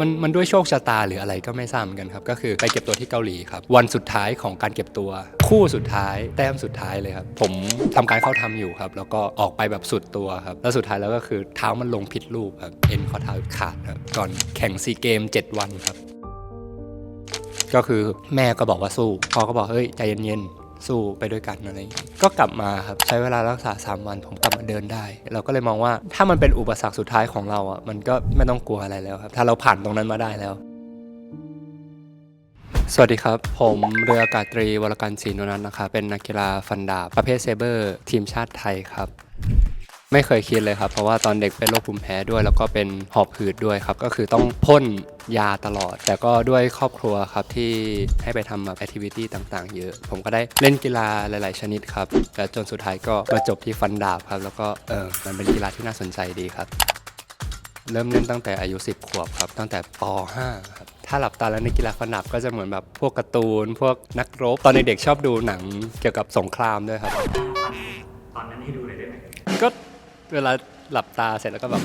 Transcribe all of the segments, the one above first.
มันมันด้วยโชคชะตาหรืออะไรก็ไม่ทราบเหมือนกันครับ ก็คือไปเก็บตัวที่เกาหลีครับ วันสุดท้ายของการเก็บตัว คู่สุดท้าย แต้มสุดท้ายเลยครับ ผมทำการเข้าทำอยู่ครับ แล้วก็ออกไปแบบสุดตัวครับ แล้วสุดท้ายแล้วก็คือเท้ามันลงผิดรูปครับ เอ็นข้อเท้าขาดครับ ก่อนแข่งซีเกม 7 วันครับ ก็คือแม่ก็บอกว่าสู้พ่อก็บอกเฮ้ยใจเย็นๆ สู้ไปด้วยกันอะไรอย่างงี้ก็กลับมาครับใช้เวลารักษา 3 วัน ผมกลับมาเดินได้ เราก็เลยมองว่าถ้ามันเป็นอุปสรรคสุดท้ายของเราอะมันก็ไม่ต้องกลัวอะไรแล้วครับ ถ้าเราผ่านตรงนั้นมาได้แล้ว สวัสดีครับ ผมเรืออากาศตรีวรการศรีนุนันท์นะครับเป็นนักกีฬาฟันดาบประเภทเซเบอร์ ทีมชาติไทยครับไม่เคยคิดเลยครับ เพราะว่าตอนเด็กเป็นโรคภูมิแพ้ด้วย แล้วก็เป็นหอบหืดด้วยครับ ก็คือต้องพ่น ยาตลอด แต่ก็ด้วยครอบครัวครับที่ให้ไปทำแบบแอคทิวิตี้ต่างๆ เยอะ ผมก็ได้เล่นกีฬาหลาย ๆ ชนิดครับแต่จนสุดท้ายก็มาจบที่ฟันดาบครับ แล้วก็เออมันเป็นกีฬาที่น่าสนใจดีครับ เริ่มเล่นตั้งแต่อายุ 10 ขวบครับ ตั้งแต่ป .5 ครับถ้าหลับตาแล้วในกีฬาฟันดาบก็จะเหมือนแบบพวกการ์ตูน พวกนักรบ ตอนเด็กๆชอบดูหนังเกี่ยวกับสงครามด้วยครับ ตอนนั้นให้ดูหน่อยได้ไหมก็เวลาหลับตาเสร็จแล้วก็แบบ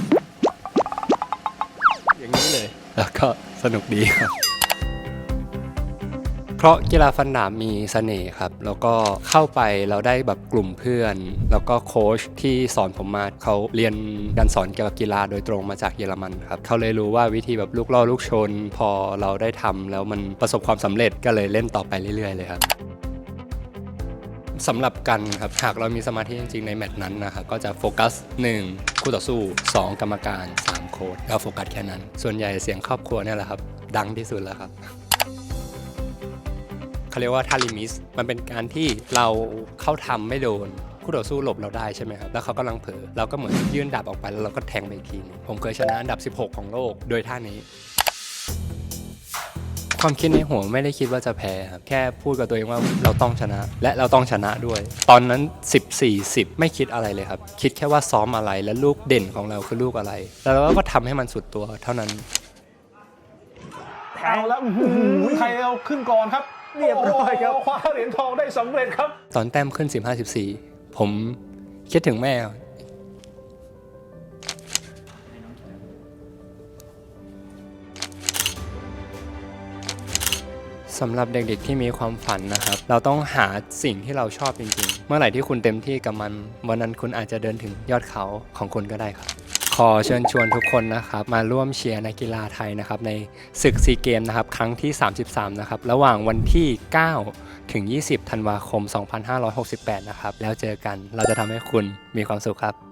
อย่างนี้เลย แล้วก็สนุกดีครับ เพราะกีฬาฟันดาบมีเสน่ห์ครับ แล้วก็เข้าไปเราได้แบบกลุ่มเพื่อน แล้วก็โค้ชที่สอนผมมาเขาเรียนการสอนเกี่ยวกับกีฬาโดยตรงมาจากเยอรมันครับเขาเลยรู้ว่าวิธีแบบลูกล่อลูกชน พอเราได้ทำแล้วมันประสบความสำเร็จก็เลยเล่นต่อไปเรื่อยๆเลยครับ สำหรับกันครับหากเรามีสมาธิจริงๆในแมตช์นั้นนะครับก็จะโฟกัส 1 คู่ต่อสู้ 2 กรรมการ 3 โค้ดแล้วโฟกัสแค่นั้น ส่วนใหญ่เสียงครอบครัวเนี่ยแหละครับ ดังที่สุดแล้วครับเขาเรียกว่าทาริมิส มันเป็นการที่เราเข้าทำไม่โดนคู่ต่อสู้หลบเราได้ใช่ไหมครับ แล้วเขากำลังเผลอเราก็เหมือนยื่นดาบออกไปแล้วเราก็แทงไปอีกทีนึงผมเคยชนะอันดับ 16 ของโลก โดยท่านี้ ความคิดในหัวไม่ได้คิดว่าจะแพ้ครับแค่พูดกับตัวเองว่าเราต้องชนะ และเราต้องชนะด้วย ตอนนั้น 14 10 ไม่คิดอะไรเลยครับ คิดแค่ว่าซ้อมอะไรและลูกเด่นของเราคือลูกอะไร แล้วเราก็ทำให้มันสุดตัวเท่านั้นเอาแล้วอื้อหือไทยเอาขึ้นก่อนครับเรียบร้อยครับโโหคว้าเหรียญทองได้สำเร็จครับ ตอนแต้มขึ้น 15 14 ผมคิดถึงแม่ สำหรับเด็กๆที่มีความฝันนะครับ เราต้องหาสิ่งที่เราชอบจริงๆ เมื่อไหร่ที่คุณเต็มที่กับมัน วันนั้นคุณอาจจะเดินถึงยอดเขาของคุณก็ได้ครับ ขอเชิญชวนทุกคนนะครับ มาร่วมเชียร์นักกีฬาไทยนะครับ ในศึกซีเกมนะครับ ครั้งที่ 33 นะครับ ระหว่างวันที่ 9 ถึง 20 ธันวาคม 2568 นะครับ แล้วเจอกันเราจะทำให้คุณมีความสุขครับ